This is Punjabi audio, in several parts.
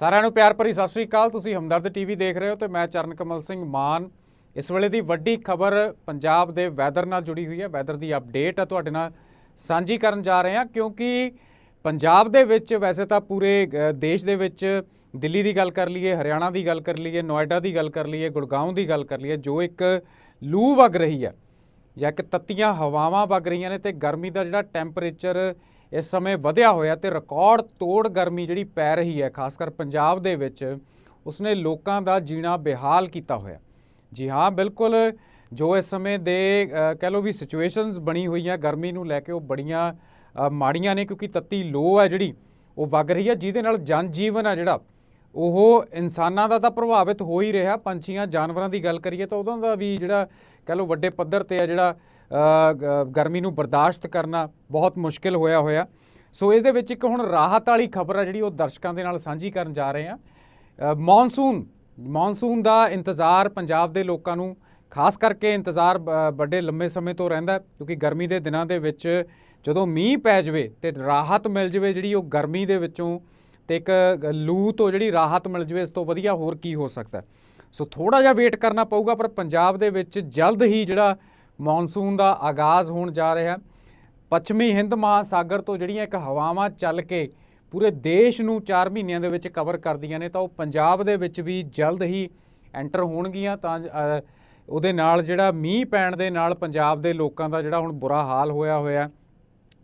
ਸਾਰਿਆਂ ਨੂੰ ਪਿਆਰ ਭਰੀ ਸਤਿ ਸ੍ਰੀ ਅਕਾਲ। ਤੁਸੀਂ ਹਮਦਰਦ ਟੀਵੀ ਦੇਖ ਰਹੇ ਹੋ ਤੇ ਮੈਂ ਚਰਨ ਕਮਲ ਸਿੰਘ ਮਾਨ। ਇਸ ਵੇਲੇ ਦੀ ਵੱਡੀ ਖਬਰ ਪੰਜਾਬ ਦੇ ਵੈਦਰ ਨਾਲ ਜੁੜੀ ਹੋਈ ਹੈ। ਵੈਦਰ ਦੀ ਅਪਡੇਟ ਆ ਤੁਹਾਡੇ ਨਾਲ ਸਾਂਝੀ ਕਰਨ ਜਾ ਰਹੇ ਹਾਂ, ਕਿਉਂਕਿ ਪੰਜਾਬ ਦੇ ਵਿੱਚ ਵੈਸੇ ਤਾਂ ਪੂਰੇ ਦੇਸ਼ ਦੇ ਵਿੱਚ ਦਿੱਲੀ ਦੀ ਗੱਲ ਕਰ ਲਈਏ, ਹਰਿਆਣਾ ਦੀ ਗੱਲ ਕਰ ਲਈਏ, ਨੋਇਡਾ ਦੀ ਗੱਲ ਕਰ ਲਈਏ ਗੁੜਗਾਉਂ ਦੀ ਗੱਲ ਕਰ ਲਈਏ, ਜੋ ਇੱਕ ਲੂ ਵਗ ਰਹੀ ਹੈ ਜਾਂ ਕਿ ਤੱਤੀਆਂ ਹਵਾਵਾਂ ਵਗ ਰਹੀਆਂ ਨੇ ਤੇ ਗਰਮੀ ਦਾ ਜਿਹੜਾ ਟੈਂਪਰੇਚਰ ਇਸ ਸਮੇਂ ਵਧਿਆ ਹੋਇਆ ਤੇ ਰਿਕਾਰਡ ਤੋੜ ਗਰਮੀ ਜਿਹੜੀ ਪੈ ਰਹੀ ਹੈ ਖਾਸ ਕਰ ਪੰਜਾਬ ਦੇ ਵਿੱਚ, ਉਸਨੇ ਲੋਕਾਂ ਦਾ ਜੀਣਾ ਬੇਹਾਲ ਕੀਤਾ ਹੋਇਆ। ਜੀ ਹਾਂ, ਬਿਲਕੁਲ ਜੋ ਇਸ ਸਮੇਂ ਦੇ ਕਹਿ ਲਓ ਵੀ ਸਿਚੁਏਸ਼ਨਸ ਬਣੀ ਹੋਈਆਂ, ਗਰਮੀ ਨੂੰ ਲੈ ਕੇ ਉਹ ਬੜੀਆਂ ਮਾੜੀਆਂ ਨੇ ਕਿਉਂਕਿ ਤੱਤੀ ਲੋ ਹੈ ਜਿਹੜੀ, ਉਹ ਵਗ ਰਹੀ ਹੈ, ਜਿਹਦੇ ਨਾਲ ਜਨ ਜੀਵਨ ਆ ਜਿਹੜਾ, ਉਹ ਇਨਸਾਨਾਂ ਦਾ ਤਾਂ ਪ੍ਰਭਾਵਿਤ ਹੋ ਹੀ ਰਿਹਾ। ਪੰਛੀਆਂ, ਜਾਨਵਰਾਂ ਦੀ ਗੱਲ ਕਰੀਏ ਤਾਂ ਉਹਨਾਂ ਦਾ ਵੀ ਜਿਹੜਾ, ਕਹਿ ਲਓ ਵੱਡੇ ਪੱਧਰ ਤੇ ਆ ਜਿਹੜਾ ਗਰਮੀ ਨੂੰ ਬਰਦਾਸ਼ਤ ਕਰਨਾ ਬਹੁਤ ਮੁਸ਼ਕਿਲ ਹੋਇਆ ਹੋਇਆ। ਸੋ ਇਹਦੇ ਵਿੱਚ ਇੱਕ ਹੁਣ ਰਾਹਤ ਵਾਲੀ ਖਬਰ ਆ ਜਿਹੜੀ ਉਹ ਦਰਸ਼ਕਾਂ ਦੇ ਨਾਲ ਸਾਂਝੀ ਕਰਨ ਜਾ ਰਹੇ ਹਾਂ। ਮੌਨਸੂਨ ਮੌਨਸੂਨ ਦਾ ਇੰਤਜ਼ਾਰ ਪੰਜਾਬ ਦੇ ਲੋਕਾਂ ਨੂੰ, ਖਾਸ ਕਰਕੇ ਇੰਤਜ਼ਾਰ ਵੱਡੇ ਲੰਮੇ ਸਮੇਂ ਤੋਂ ਰਹਿੰਦਾ ਕਿਉਂਕਿ ਗਰਮੀ ਦੇ ਦਿਨਾਂ ਦੇ ਵਿੱਚ ਜਦੋਂ ਮੀਂਹ ਪੈ ਜਾਵੇ ਤੇ ਰਾਹਤ ਮਿਲ ਜਾਵੇ ਜਿਹੜੀ ਉਹ ਗਰਮੀ ਦੇ ਵਿੱਚੋਂ ਤੇ ਇੱਕ ਲੂ ਤੋਂ ਜਿਹੜੀ ਰਾਹਤ ਮਿਲ ਜਾਵੇ, ਇਸ ਤੋਂ ਵਧੀਆ ਹੋਰ ਕੀ ਹੋ ਸਕਦਾ ਸੋ ਥੋੜਾ ਜਿਹਾ ਵੇਟ ਕਰਨਾ ਪਊਗਾ, ਪਰ ਪੰਜਾਬ ਦੇ ਵਿੱਚ ਜਲਦ ਹੀ ਜਿਹੜਾ ਮੌਨਸੂਨ ਦਾ ਆਗਾਜ਼ ਹੋਣ ਜਾ ਰਿਹਾ ਪੱਛਮੀ ਹਿੰਦ ਮਹਾਸਾਗਰ ਤੋਂ ਜਿਹੜੀਆਂ ਇੱਕ ਹਵਾਵਾਂ ਚੱਲ ਕੇ ਪੂਰੇ ਦੇਸ਼ ਨੂੰ 4 ਮਹੀਨਿਆਂ ਦੇ ਵਿੱਚ ਕਵਰ ਕਰਦੀਆਂ ਨੇ, ਤਾਂ ਉਹ ਪੰਜਾਬ ਦੇ ਵਿੱਚ ਵੀ ਜਲਦ ਹੀ ਐਂਟਰ ਹੋਣਗੀਆਂ। ਤਾਂ ਉਹਦੇ ਨਾਲ ਜਿਹੜਾ ਮੀਂਹ ਪੈਣ ਦੇ ਨਾਲ ਪੰਜਾਬ ਦੇ ਲੋਕਾਂ ਦਾ ਜਿਹੜਾ ਹੁਣ ਬੁਰਾ ਹਾਲ ਹੋਇਆ ਹੋਇਆ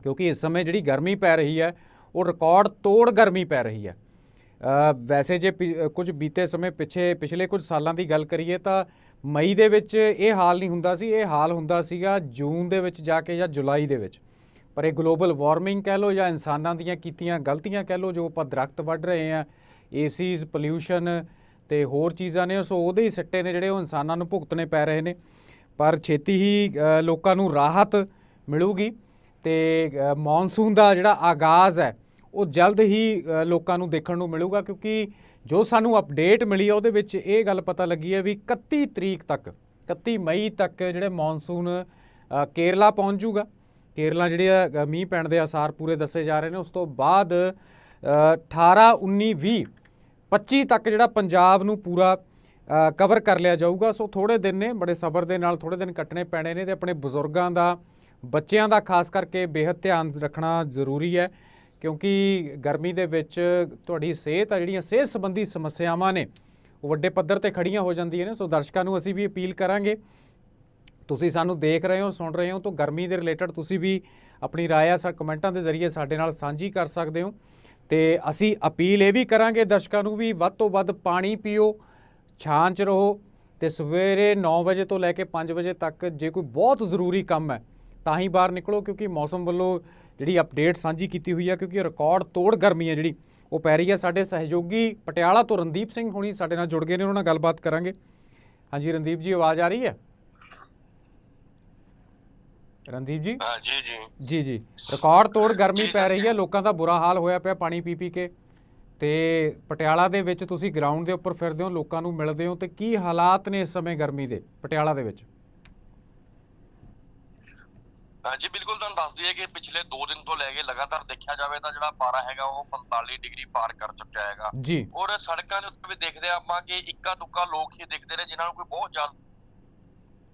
ਕਿਉਂਕਿ ਇਸ ਸਮੇਂ ਜਿਹੜੀ ਗਰਮੀ ਪੈ ਰਹੀ ਹੈ, ਉਹ ਰਿਕਾਰਡ ਤੋੜ ਗਰਮੀ ਪੈ ਰਹੀ ਹੈ। ਵੈਸੇ ਜੇ ਪਿ- ਕੁਝ ਬੀਤੇ ਸਮੇਂ ਪਿੱਛੇ, ਪਿਛਲੇ ਕੁਝ ਸਾਲਾਂ ਦੀ ਗੱਲ ਕਰੀਏ ਤਾਂ ਮਈ ਦੇ ਵਿੱਚ ਇਹ ਹਾਲ ਨਹੀਂ ਹੁੰਦਾ ਸੀ, ਇਹ ਹਾਲ ਹੁੰਦਾ ਸੀਗਾ ਜੂਨ ਦੇ ਵਿੱਚ ਜਾ ਕੇ ਜਾਂ ਜੁਲਾਈ ਦੇ ਵਿੱਚ। ਪਰ ਇਹ ਗਲੋਬਲ ਵਾਰਮਿੰਗ ਕਹਿ ਲਓ ਜਾਂ ਇਨਸਾਨਾਂ ਦੀਆਂ ਕੀਤੀਆਂ ਗਲਤੀਆਂ ਕਹਿ ਲਓ ਜੋ ਆਪਾਂ ਦਰਖਤ ਵੱਢ ਰਹੇ ਆ ਏਸੀਜ਼ ਪੋਲਿਊਸ਼ਨ ਤੇ ਹੋਰ ਚੀਜ਼ਾਂ ਨੇ, ਸੋ ਉਹਦੇ ਹੀ ਸਿੱਟੇ ਨੇ ਜਿਹੜੇ ਉਹ ਇਨਸਾਨਾਂ ਨੂੰ ਭੁਗਤਣੇ ਪੈ ਰਹੇ ਨੇ। ਪਰ ਛੇਤੀ ਹੀ ਲੋਕਾਂ ਨੂੰ ਰਾਹਤ ਮਿਲੂਗੀ ਤੇ ਮੌਨਸੂਨ ਦਾ ਜਿਹੜਾ ਆਗਾਜ਼ ਹੈ, ਉਹ ਜਲਦ ਹੀ ਲੋਕਾਂ ਨੂੰ ਦੇਖਣ ਨੂੰ ਮਿਲੂਗਾ ਕਿਉਂਕਿ ਜੋ ਸਾਨੂੰ ਅਪਡੇਟ ਮਿਲੀ ਹੈ ਉਹਦੇ ਵਿੱਚ ਇਹ ਗੱਲ ਪਤਾ ਲੱਗੀ ਹੈ ਵੀ 31 ਤਰੀਕ ਤੱਕ 31 ਮਈ ਤੱਕ ਜਿਹੜੇ ਮੌਨਸੂਨ ਕੇਰਲਾ ਪਹੁੰਚ ਜੂਗਾ ਕੇਰਲਾ ਜਿਹੜੇ ਆ, ਮੀਂਹ ਪੈਣ ਦੇ ਆਸਾਰ ਪੂਰੇ ਦੱਸੇ ਜਾ ਰਹੇ ਨੇ। ਉਸ ਤੋਂ ਬਾਅਦ ਅ, 18 19 20 25 ਤੱਕ ਜਿਹੜਾ ਪੰਜਾਬ ਨੂੰ ਪੂਰਾ ਕਵਰ ਕਰ ਲਿਆ ਜਾਊਗਾ। ਸੋ ਥੋੜੇ ਦਿਨ ਨੇ ਬੜੇ ਸਬਰ ਦੇ ਨਾਲ ਥੋੜੇ ਦਿਨ ਕੱਟਣੇ ਪੈਣੇ ਨੇ ਤੇ ਆਪਣੇ ਬਜ਼ੁਰਗਾਂ ਦਾ ਬੱਚਿਆਂ ਦਾ ਖਾਸ ਕਰਕੇ ਬੇਹੱਦ ਧਿਆਨ ਰੱਖਣਾ ਜ਼ਰੂਰੀ ਹੈ। ਕਿਉਂਕਿ ਗਰਮੀ ਦੇ ਵਿੱਚ ਤੁਹਾਡੀ ਸਿਹਤ ਆ, ਜਿਹੜੀਆਂ ਸਿਹਤ ਸੰਬੰਧੀ ਸਮੱਸਿਆਵਾਂ ਨੇ, ਉਹ ਵੱਡੇ ਪੱਧਰ ਤੇ ਖੜੀਆਂ ਹੋ ਜਾਂਦੀਆਂ ਨੇ, ਸੋ ਦਰਸ਼ਕਾਂ ਨੂੰ ਅਸੀਂ ਵੀ ਅਪੀਲ ਕਰਾਂਗੇ। ਤੁਸੀਂ ਸਾਨੂੰ ਦੇਖ ਰਹੇ ਹੋ, ਸੁਣ ਰਹੇ ਹੋ, ਤਾਂ ਗਰਮੀ ਦੇ ਰਿਲੇਟਡ ਤੁਸੀਂ ਵੀ ਆਪਣੀ ਰਾਏ ਆ, ਸਾ, ਕਮੈਂਟਾਂ ਦੇ ਜ਼ਰੀਏ ਸਾਡੇ ਨਾਲ ਸਾਂਝੀ ਕਰ ਸਕਦੇ ਹੋ। ਤੇ ਅਸੀਂ ਅਪੀਲ ਇਹ ਵੀ ਕਰਾਂਗੇ ਦਰਸ਼ਕਾਂ ਨੂੰ ਵੀ ਵੱਧ ਤੋਂ ਵੱਧ ਪਾਣੀ ਪੀਓ, ਛਾਂ 'ਚ ਰਹੋ ਤੇ ਸਵੇਰੇ 9 ਵਜੇ ਤੋਂ ਲੈ ਕੇ 5 ਵਜੇ ਤੱਕ ਜੇ ਕੋਈ ਬਹੁਤ ਜ਼ਰੂਰੀ ਕੰਮ ਹੈ, ਤਾਂ ਹੀ ਬਾਹਰ ਨਿਕਲੋ, ਕਿਉਂਕਿ ਮੌਸਮ ਵੱਲੋਂ ਜਿਹੜੀ ਅਪਡੇਟ ਸਾਂਝੀ ਕੀਤੀ ਹੋਈ ਹੈ ਕਿਉਂਕਿ ਰਿਕਾਰਡ ਤੋੜ ਗਰਮੀ ਹੈ ਜਿਹੜੀ ਉਹ ਪੈ ਰਹੀ ਹੈ ਸਾਡੇ ਸਹਿਯੋਗੀ ਪਟਿਆਲਾ ਤੋਂ ਰਣਦੀਪ ਸਿੰਘ ਹੁਣੀ ਸਾਡੇ ਨਾਲ ਜੁੜ ਗਏ ਨੇ ਉਹਨਾਂ ਨਾਲ ਗੱਲਬਾਤ ਕਰਾਂਗੇ। ਹਾਂਜੀ ਰਣਦੀਪ ਜੀ ਆਵਾਜ਼ ਆ ਰਹੀ ਹੈ? ਰਣਦੀਪ ਜੀ? ਹਾਂ ਜੀ ਜੀ। ਜੀ ਜੀ। ਰਿਕਾਰਡ ਤੋੜ ਗਰਮੀ ਪੈ ਰਹੀ ਹੈ ਲੋਕਾਂ ਦਾ ਬੁਰਾ ਹਾਲ ਹੋਇਆ ਪਿਆ ਪਾਣੀ ਪੀ ਪੀ ਕੇ। ਤੇ ਪਟਿਆਲਾ ਦੇ ਵਿੱਚ ਤੁਸੀਂ ਗਰਾਊਂਡ ਦੇ ਉੱਪਰ ਫਿਰਦੇ ਹੋ ਲੋਕਾਂ ਨੂੰ ਮਿਲਦੇ ਹੋ ਤੇ ਕੀ ਹਾਲਾਤ ਨੇ ਇਸ ਸਮੇਂ ਗਰਮੀ ਦੇ ਪਟਿਆਲਾ ਦੇ ਵਿੱਚ? ਜੀ ਬਿਲਕੁਲ ਤੁਹਾਨੂੰ ਦੱਸ ਦਈਏ ਕਿ ਪਿਛਲੇ 2 ਦਿਨ ਤੋਂ ਲੈ ਕੇ ਲਗਾਤਾਰ ਦੇਖਿਆ ਜਾਵੇ ਤਾਂ ਜਿਹੜਾ ਪਾਰਾ ਹੈਗਾ ਉਹ 45 ਡਿਗਰੀ ਪਾਰ ਕਰ ਚੁੱਕਿਆ ਹੈਗਾ। ਜੀ। ਔਰ ਸੜਕਾਂ ਦੇ ਉੱਤੇ ਵੀ ਦੇਖਦੇ ਆ ਆਪਾਂ ਕਿ ਇੱਕਾ ਦੁੱਕਾ ਲੋਕ ਹੀ ਦਿਖਦੇ ਨੇ ਜਿਨ੍ਹਾਂ ਨੂੰ ਕੋਈ ਬਹੁਤ ਜ਼ਿਆਦਾ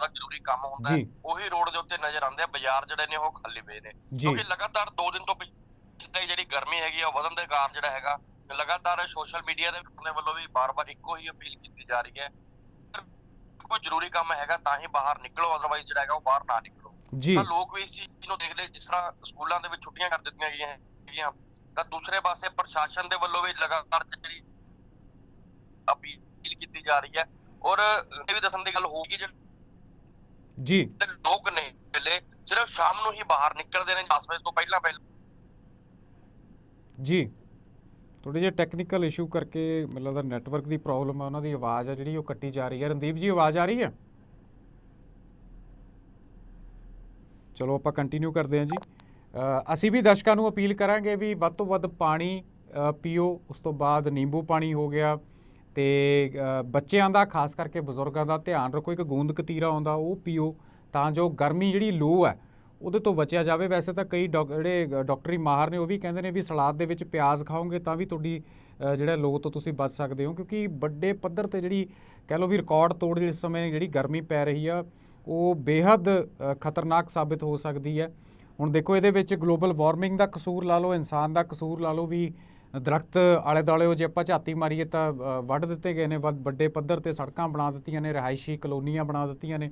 ਜ਼ਰੂਰੀ ਕੰਮ ਹੁੰਦਾ ਹੈ। ਉਹੀ ਰੋਡ ਦੇ ਉੱਤੇ ਨਜ਼ਰ ਆਉਂਦੇ ਆ ਬਾਜ਼ਾਰ ਜਿਹੜੇ ਨੇ ਉਹ ਖਾਲੀ ਪਏ ਨੇ। ਕਿਉਂਕਿ ਲਗਾਤਾਰ 2 ਦਿਨ ਤੋਂ ਪਿਛਲੇ ਜਿਹੜੀ ਗਰਮੀ ਹੈਗੀ ਆ ਵਧਣ ਦੇ ਕਾਰਨ ਜਿਹੜਾ ਹੈਗਾ ਲਗਾਤਾਰ ਸੋਸ਼ਲ ਮੀਡੀਆ ਦੇ ਦੇ ਵੱਲੋਂ ਵੀ ਬਾਰ-ਬਾਰ ਇੱਕੋ ਹੀ ਅਪੀਲ ਕੀਤੀ ਜਾ ਰਹੀ ਹੈ। ਕੋਈ ਜ਼ਰੂਰੀ ਕੰਮ ਹੈਗਾ ਤਾਂ ਹੀ ਬਾਹਰ ਨਿਕਲੋ ਅਦਰਵਾਈਜ਼ ਜਿਹੜਾ ਹੈਗਾ ਉਹ ਬਾਹਰ ਨਾ ਨਿਕਲੋ। ਜੀ। ਤਾਂ ਲੋਕ ਵੀ ਇਸ ਚੀਜ਼ ਨੂੰ ਦੇਖਦੇ ਜਿਸ ਤਰ੍ਹਾਂ ਸਕੂਲਾਂ ਦੇ ਵਿੱਚ ਛੁੱਟੀਆਂ ਕਰ ਦਿੱਤੀਆਂ ਗਈਆਂ ਹੈਗੀਆਂ। ਤਾਂ ਦੂਸਰੇ ਪਾਸੇ ਪ੍ਰਸ਼ਾਸਨ ਦੇ ਵੱਲੋਂ ਵੀ ਲਗਾਤਾਰ ਜਿਹੜੀ ਅਪੀਲ ਕੀਤੀ ਜਾ ਰਹੀ ਹੈ। ਔਰ ਇਹ ਵੀ ਦੱਸਣ ਦੀ ਗੱਲ ਹੋਊਗੀ ਜਿਹੜੇ ਜੀ। ਲੋਕ ਨੇ ਵੇਲੇ ਸਿਰਫ ਸ਼ਾਮ ਨੂੰ ਹੀ ਬਾਹਰ ਨਿਕਲਦੇ ਨੇ 10 ਵਜੇ ਤੋਂ ਪਹਿਲਾਂ ਪਹਿਲਾਂ। ਜੀ। ਥੋੜੇ ਜਿਹਾ ਟੈਕਨੀਕਲ ਇਸ਼ੂ ਕਰਕੇ ਮੈਨੂੰ ਲੱਗਦਾ ਨੈਟਵਰਕ ਦੀ ਪ੍ਰੋਬਲਮ ਹੈ ਉਹਨਾਂ ਦੀ ਆਵਾਜ਼ ਹੈ ਜਿਹੜੀ ਉਹ ਕੱਟੀ ਜਾ ਰਹੀ ਹੈ। ਰਣਦੀਪ ਜੀ ਆਵਾਜ਼ ਆ ਰਹੀ ਹੈ? ਚਲੋ ਆਪਾਂ ਕੰਟੀਨਿਊ ਕਰਦੇ ਹਾਂ ਜੀ। ਅਸੀਂ ਵੀ ਦਰਸ਼ਕਾਂ ਨੂੰ ਅਪੀਲ ਕਰਾਂਗੇ ਵੀ ਵੱਧ ਤੋਂ ਵੱਧ ਪਾਣੀ ਪੀਓ, ਉਸ ਤੋਂ ਬਾਅਦ ਨਿੰਬੂ ਪਾਣੀ ਹੋ ਗਿਆ ਤੇ ਬੱਚਿਆਂ ਦਾ, ਖਾਸ ਕਰਕੇ ਬਜ਼ੁਰਗਾਂ ਦਾ ਧਿਆਨ ਰੱਖੋ, ਇੱਕ ਗੂੰਦ ਕਤੀਰਾ ਆਉਂਦਾ, ਉਹ ਪੀਓ, ਤਾਂ ਜੋ ਗਰਮੀ ਜਿਹੜੀ ਲੋ ਹੈ, ਉਹਦੇ ਤੋਂ ਬਚਿਆ ਜਾਵੇ। ਵੈਸੇ ਤਾਂ ਕਈ ਡਾਕ- ਜਿਹੜੇ ਗ- ਡਾਕਟਰੀ ਮਾਹਰ ਨੇ, ਉਹ ਵੀ ਕਹਿੰਦੇ ਨੇ ਵੀ ਸਲਾਦ ਦੇ ਵਿੱਚ ਪਿਆਜ਼ ਖਾਓਗੇ ਤਾਂ ਵੀ ਤੁਹਾਡੀ ਜਿਹੜਾ ਲੋ ਤੋਂ ਤੁਸੀਂ ਬਚ ਸਕਦੇ ਹੋ, ਕਿਉਂਕਿ ਵੱਡੇ ਪੱਧਰ ਤੇ ਜਿਹੜੀ, ਕਹਿ ਲਓ ਵੀ ਰਿਕਾਰਡ ਤੋੜ ਇਸ ਸਮੇਂ ਜਿਹੜੀ ਗਰਮੀ ਪੈ ਰਹੀ ਆ ਉਹ ਬੇਹੱਦ ਖਤਰਨਾਕ ਸਾਬਿਤ ਹੋ ਸਕਦੀ ਹੈ। ਹੁਣ ਦੇਖੋ ਇਹਦੇ ਵਿੱਚ ਗਲੋਬਲ ਵਾਰਮਿੰਗ ਦਾ ਕਸੂਰ ਲਾ ਲਓ ਇਨਸਾਨ ਦਾ ਕਸੂਰ ਲਾ ਲਓ ਵੀ ਦਰਖਤ ਆਲੇ ਦੁਆਲੇ ਜੇ ਆਪਾਂ ਝਾਤੀ ਮਾਰੀਏ ਤਾਂ ਅ, ਵੱਢ ਦਿੱਤੇ ਗਏ ਨੇ ਵੱਡ- ਵੱਡੇ ਪੱਧਰ ਤੇ ਸੜਕਾਂ ਬਣਾ ਦਿੱਤੀਆਂ ਨੇ ਰਿਹਾਇਸ਼ੀ ਕਲੋਨੀਆਂ ਬਣਾ ਦਿੱਤੀਆਂ ਨੇ।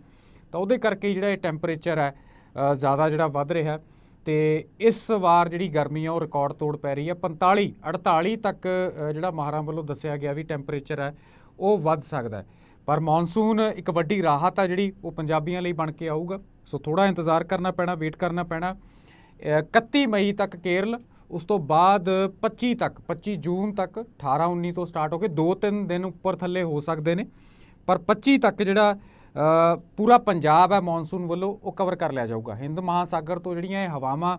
ਤਾਂ ਉਹਦੇ ਕਰਕੇ ਜਿਹੜਾ ਇਹ ਟੈਂਪਰੇਚਰ ਹੈ ਜ਼ਿਆਦਾ ਜਿਹੜਾ ਵੱਧ ਰਿਹਾ। ਤੇ ਇਸ ਵਾਰ ਜਿਹੜੀ ਗਰਮੀ ਆ ਉਹ ਰਿਕਾਰਡ ਤੋੜ ਪੈ ਰਹੀ ਹੈ। 45 48 ਤੱਕ ਜਿਹੜਾ ਮਾਹਰਾਂ ਵੱਲੋਂ ਦੱਸਿਆ ਗਿਆ ਵੀ ਟੈਂਪਰੇਚਰ ਹੈ ਉਹ ਵੱਧ ਸਕਦਾ ਹੈ। ਪਰ ਮੌਨਸੂਨ ਇੱਕ ਵੱਡੀ ਰਾਹਤ ਆ ਜਿਹੜੀ ਉਹ ਪੰਜਾਬੀਆਂ ਲਈ ਬਣ ਕੇ ਆਊਗਾ। ਸੋ ਥੋੜਾ ਇੰਤਜ਼ਾਰ ਕਰਨਾ ਪੈਣਾ ਵੇਟ ਕਰਨਾ ਪੈਣਾ। ਅ, 31 ਮਈ ਤੱਕ ਕੇਰਲ ਉਸ ਤੋਂ ਬਾਅਦ 25 ਤੱਕ 25 ਜੂਨ ਤੱਕ 18 19 ਤੋਂ ਸਟਾਰਟ ਹੋ ਕੇ 2-3 ਦਿਨ ਉੱਪਰ ਥੱਲੇ ਹੋ ਸਕਦੇ ਨੇ। ਪਰ 25 ਤੱਕ ਜਿਹੜਾ ਪੂਰਾ ਪੰਜਾਬ ਹੈ ਮੌਨਸੂਨ ਵੱਲੋਂ ਉਹ ਕਵਰ ਕਰ ਲਿਆ ਜਾਊਗਾ। ਹਿੰਦ ਮਹਾਸਾਗਰ ਤੋਂ ਜਿਹੜੀਆਂ ਇਹ ਹਵਾਵਾਂ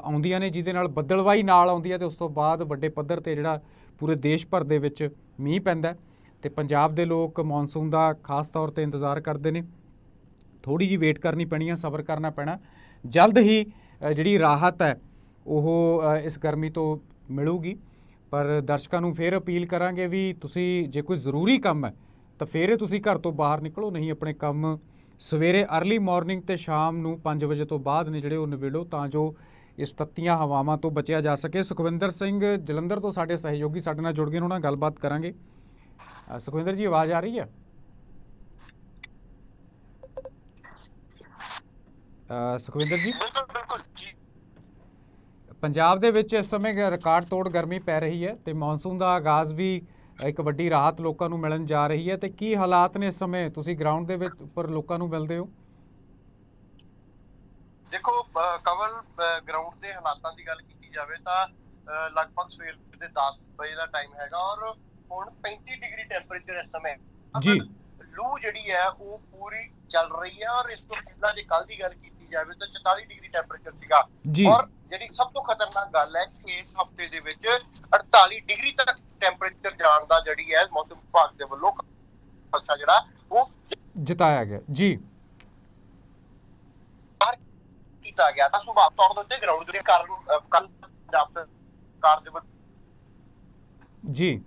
ਆਉਂਦੀਆਂ ਨੇ ਜਿਹਦੇ ਨਾਲ ਬੱਦਲਵਾਈ ਨਾਲ ਆਉਂਦੀ ਹੈ ਤੇ ਉਸ ਤੋਂ ਬਾਅਦ ਵੱਡੇ ਪੱਧਰ ਤੇ ਜਿਹੜਾ ਪੂਰੇ ਦੇਸ਼ ਭਰ ਦੇ ਵਿੱਚ ਮੀਂਹ ਪੈਂਦਾ ਹੈ। ਤੇ ਪੰਜਾਬ ਦੇ ਲੋਕ ਮੌਨਸੂਨ ਦਾ ਖਾਸ ਤੌਰ ਤੇ ਇੰਤਜ਼ਾਰ ਕਰਦੇ ਨੇ। ਥੋੜੀ ਜੀ ਵੇਟ ਕਰਨੀ ਪੈਣੀ ਹੈ ਸਬਰ ਕਰਨਾ ਪੈਣਾ। ਜਲਦ ਹੀ ਜਿਹੜੀ ਰਾਹਤ ਹੈ, ਉਹ ਇਸ ਗਰਮੀ ਤੋਂ ਮਿਲੂਗੀ। ਪਰ ਦਰਸ਼ਕਾਂ ਨੂੰ ਫੇਰ ਅਪੀਲ ਕਰਾਂਗੇ ਵੀ ਤੁਸੀਂ ਜੇ ਕੋਈ ਜ਼ਰੂਰੀ ਕੰਮ ਹੈ, ਤਾਂ ਫੇਰ ਤੁਸੀਂ ਘਰ ਤੋਂ ਬਾਹਰ ਨਿਕਲੋ, ਨਹੀਂ ਆਪਣੇ ਕੰਮ ਸਵੇਰੇ अर्ਲੀ ਮਾਰਨਿੰਗ ਤੇ ਸ਼ਾਮ ਨੂੰ 5 ਵਜੇ ਤੋਂ ਬਾਅਦ ਨੇ ਜਿਹੜੇ ਉਹ ਨਿਬੇੜੋ, ਤਾਂ ਜੋ ਇਸ ਤੱਤੀਆਂ ਹਵਾਵਾਂ ਤੋਂ ਬਚਿਆ ਜਾ ਸਕੇ। ਸੁਖਵਿੰਦਰ ਸਿੰਘ ਜਲੰਧਰ ਤੋਂ ਸਾਡੇ ਸਹਿਯੋਗੀ ਸਾਡੇ ਨਾਲ ਜੁੜ ਗਏ ਉਹਨਾਂ ਨਾਲ ਗੱਲਬਾਤ ਕਰਾਂਗੇ। ਸੁਖਵਿੰਦਰ ਜੀ ਆਵਾਜ਼ ਆ ਰਹੀ ਹੈ? ਸੁਖਵਿੰਦਰ ਜੀ? ਪੰਜਾਬ ਦੇ ਵਿੱਚ ਇਸ ਸਮੇਂ ਰਿਕਾਰਡ ਤੋੜ ਗਰਮੀ ਪੈ ਰਹੀ ਹੈ ਤੇ ਮੌਨਸੂਨ ਦਾ ਆਗਾਜ਼ ਵੀ ਇੱਕ ਵੱਡੀ ਰਾਹਤ ਲੋਕਾਂ ਨੂੰ ਮਿਲਣ ਜਾ ਰਹੀ ਹੈ ਤੇ ਕੀ ਹਾਲਾਤ ਨੇ ਇਸ ਸਮੇਂ? ਤੁਸੀਂ ਗਰਾਊਂਡ ਦੇ ਵਿੱਚ ਉੱਪਰ ਲੋਕਾਂ ਨੂੰ ਮਿਲਦੇ ਹੋ? ਦੇਖੋ ਕਵਲ ਗਰਾਊਂਡ ਦੇ ਹਾਲਾਤਾਂ ਦੀ ਗੱਲ ਕੀਤੀ ਜਾਵੇ ਤਾਂ ਲਗਭਗ ਸਵੇਰ ਦੇ 10 ਵਜੇ ਦਾ ਟਾਈਮ ਹੈਗਾ ਔਰ ਹੁਣ 35 ਡਿਗਰੀ ਟੈਂਪਰੇਚਰ ਇਸ ਸਮੇਂ। ਜੀ। ਲੂ ਜਿਹੜੀ ਹੈ ਉਹ ਪੂਰੀ ਚੱਲ ਰਹੀ ਹੈ ਔਰ ਇਸ ਤੋਂ ਪਹਿਲਾਂ ਜੇ ਕੱਲ ਦੀ ਗੱਲ ਕੀਤੀ ਜਾਵੇ ਤਾਂ 44 ਡਿਗਰੀ ਟੈਂਪਰੇਚਰ ਸੀਗਾ। ਔਰ ਜਿਹੜੀ ਸਭ ਤੋਂ ਖਤਰਨਾਕ ਗੱਲ ਹੈ ਕਿ ਇਸ ਹਫ਼ਤੇ ਦੇ ਵਿੱਚ 48 ਡਿਗਰੀ ਤੱਕ ਟੈਂਪਰੇਚਰ ਜਾਣ ਦਾ ਜਿਹੜੀ ਹੈ ਮੌਸਮ ਵਿਭਾਗ ਦੇ ਵੱਲੋਂ ਖਸਾ ਜਿਹੜਾ ਉਹ ਜਿਤਾਇਆ ਗਿਆ। ਜੀ। ਕੀਤਾ ਗਿਆ। ਤਾਂ ਸੁਭਾਵ ਤੌਰ ਦੇ ਉੱਤੇ ਗਰਾਊਂਡ ਦੇ ਕਾਰਨ ਕੱਲ ਪੰਜਾਬ ਸਰਕਾਰ ਦੇ ਜੀ।